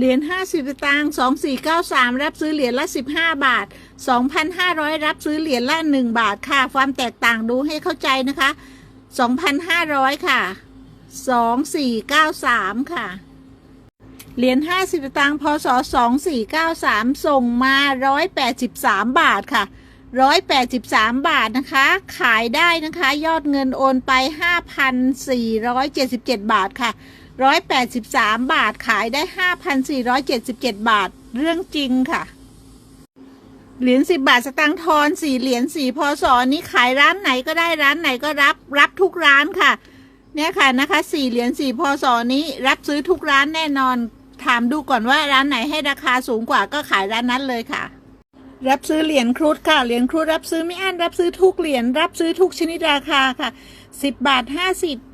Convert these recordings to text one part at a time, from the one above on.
เหรียญ50สตางค์2493 รับซื้อเหรียญละ 15 บาท 2,500 รับซื้อเหรียญละ 1 บาทค่ะ ความแตกต่างดูให้เข้าใจนะคะ 2,500 ค่ะ 2493 ค่ะ เหรียญ50สตางค์พศ2493 ส่งมา 183 บาทค่ะ 183 บาทนะคะ ขายได้นะคะ ยอดเงินโอนไป 5,477 บาทค่ะ 183 บาทขายได้ 5,477 บาท เรื่องจริงค่ะ เหรียญ10 บาทสตางค์ทอน4เหรียญ4พศนี้ขายร้านไหนก็ได้ร้านไหนก็รับรับทุกร้านค่ะ เนี่ยค่ะนะคะ4เหรียญ4พศนี้รับซื้อทุกร้านแน่นอน ถามดูก่อนว่าร้านไหนให้ราคาสูงกว่าก็ขายร้านนั้นเลยค่ะรับซื้อเหรียญครุฑค่ะ เหรียญครุฑรับซื้อไม่อั้นรับซื้อทุกเหรียญรับซื้อทุกชนิดราคาค่ะ 10 บาท 50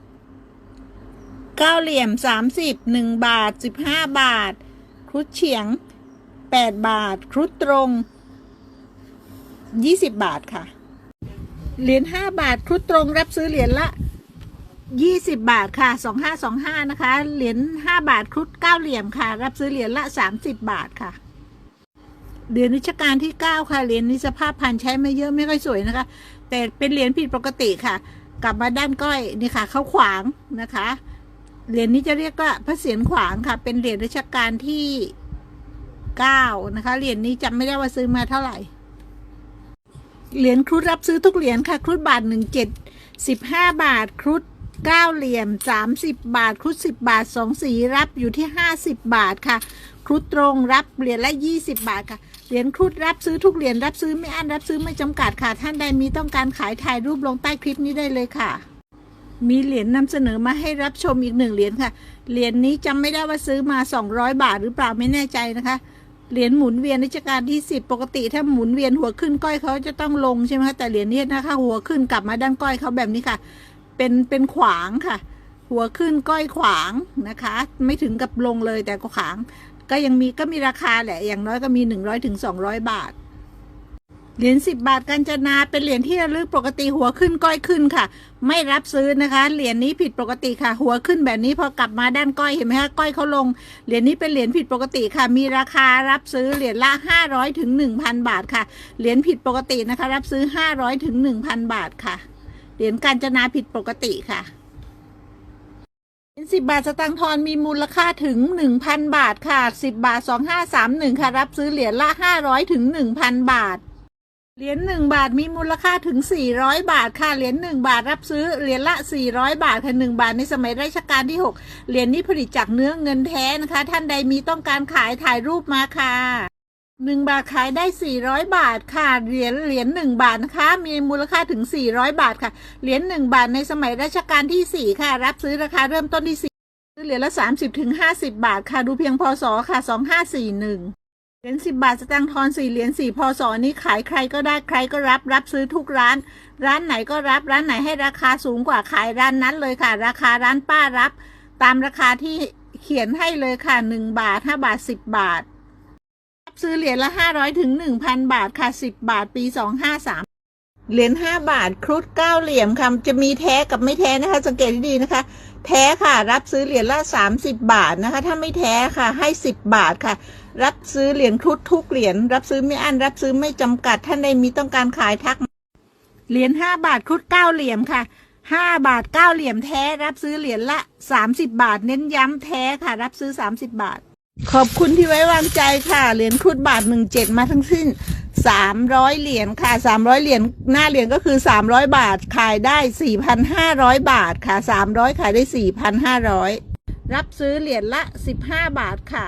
เก้าเหลี่ยมสามสิบหนึ่งบาทสิบห้าบาท ครุฑเฉียงแปดบาท ครุฑตรงยี่สิบบาทค่ะ เหรียญห้าบาท ครุฑตรงรับซื้อเหรียญละยี่สิบบาทค่ะสองห้าสองห้านะคะ เหรียญห้าบาท ครุฑเก้าเหลี่ยมค่ะ รับซื้อเหรียญละสามสิบบาทค่ะเหรียญนิชการที่เก้าค่ะ เหรียญนี้สภาพพันใช้ไม่เยอะไม่ค่อยสวยนะคะ แต่เป็นเหรียญผิดปกติค่ะ กลับมาด้านก้อยนี่ค่ะ เข้าขวางนะคะ เหรียญนี้จะเรียกว่าพระเศียรขวางค่ะ เป็นเหรียญรัชกาลที่เก้านะคะ เหรียญนี้จำไม่ได้ว่าซื้อมาเท่าไหร่ เหรียญครุฑรับซื้อทุกเหรียญค่ะ ครุฑบาทหนึ่งเจ็ดสิบห้าบาท ครุฑเก้าเหลี่ยมสามสิบบาท ครุฑสิบบาทสองสีรับอยู่ที่ห้าสิบบาทค่ะ ครุฑตรงรับเหรียญละยี่สิบบาทค่ะ เหรียญครุฑรับซื้อทุกเหรียญรับซื้อไม่อั้นรับซื้อไม่จำกัดค่ะ ท่านใดมีต้องการขายถ่ายรูปลงใต้คลิปนี้ได้เลยค่ะ มีเหรียญนำเสนอมาให้รับชมอีกหนึ่งเหรียญค่ะ เหรียญนี้จำไม่ได้ว่าซื้อมา 200 บาทหรือเปล่าไม่แน่ใจนะคะ เหรียญหมุนเวียนรัชกาลที่ 10 ปกติถ้าหมุนเวียนหัวขึ้นก้อยเขาจะต้องลงใช่ไหมคะแต่เหรียญนี้นะคะ หัวขึ้นกลับมาด้านก้อยเขาแบบนี้ค่ะ เป็นเป็นขวางค่ะ หัวขึ้นก้อยขวางนะคะ ไม่ถึงกับลงเลยแต่ก็ขวาง ก็ยังมีก็มีราคาแหละอย่างน้อยก็มี 100ถึง200 บาท เหรียญสิบบาทกัญจนาเป็นเหรียญที่ระลึกปกติหัวขึ้นก้อยขึ้นค่ะ ไม่รับซื้อนะคะ เหรียญนี้ผิดปกติค่ะ หัวขึ้นแบบนี้พอกลับมาด้านก้อยเห็นไหมคะก้อยเขาลง เหรียญนี้เป็นเหรียญผิดปกติค่ะ มีราคารับซื้อเหรียญละห้าร้อยถึงหนึ่งพันบาทค่ะ เหรียญผิดปกตินะคะ รับซื้อห้าร้อยถึงหนึ่งพันบาทค่ะ เหรียญกาญจนาผิดปกติค่ะเหรียญสิบบาทสตางค์ทอนมีมูลค่าถึงหนึ่งพันบาทค่ะสิบบาทสองห้าสามหนึ่งค่ะ รับซื้อเหรียญละห้าร้อยถึงหนึ่งพันบาท เหรียญหนึ่งบาทมีมูลค่าถึง 400 บาทค่ะเหรียญหนึ่งบาทรับซื้อเหรียญละ 400 บาทค่ะหนึ่งบาทในสมัยรัชกาลที่ 6 เหรียญนี้ผลิตจากเนื้อเงินแท้นะคะ ท่านใดมีต้องการขายถ่ายรูปมาค่ะหนึ่งบาทขายได้ 400 บาทค่ะเหรียญเหรียญหนึ่งบาทนะคะ มีมูลค่าถึง 400 บาทค่ะเหรียญหนึ่งบาทในสมัยรัชกาลที่ 4 ค่ะ รับซื้อราคาเริ่มต้นที่4ซื้อเหรียญละ 30ถึง50 บาทค่ะดูเพียงพศค่ะ 2541 เหรียญสิบบาทสตางค์ทอนสี่เหรียญสี่พศนี้ขายใครก็ได้ใครก็รับรับซื้อทุกร้าน ร้านไหนก็รับร้านไหนให้ราคาสูงกว่าขายร้านนั้นเลยค่ะ ราคาร้านป้ารับ ตามราคาที่เขียนให้เลยค่ะหนึ่งบาทห้าบาทสิบบาท รับซื้อเหรียญละห้าร้อยถึงหนึ่งพันบาทค่ะสิบบาทปีสองห้าสามเหรียญห้าบาทครุฑเก้าเหลี่ยมค่ะจะมีแท้กับไม่แท้นะคะ สังเกตดีๆนะคะแท้ค่ะ รับซื้อเหรียญละสามสิบบาทนะคะ ถ้าไม่แท้ค่ะให้สิบบาทค่ะ รับซื้อเหรียญครุฑทุกเหรียญรับซื้อไม่อั้นรับซื้อไม่จำกัดท่านใดมีต้องการขายทัก เหรียญห้าบาทครุฑเก้าเหลี่ยมค่ะห้าบาทเก้าเหลี่ยมแท้ รับซื้อเหรียญละสามสิบบาท เน้นย้ำแท้ค่ะ รับซื้อสามสิบบาท ขอบคุณที่ไว้วางใจค่ะเหรียญครุฑบาทหนึ่งเจ็ดมาทั้งสิ้น สามร้อยเหรียญค่ะสามร้อยเหรียญหน้าเหรียญก็คือสามร้อยบาทขายได้สี่พันห้าร้อยบาทค่ะสามร้อยขายได้สี่พันห้าร้อยรับซื้อเหรียญละสิบห้าบาทค่ะ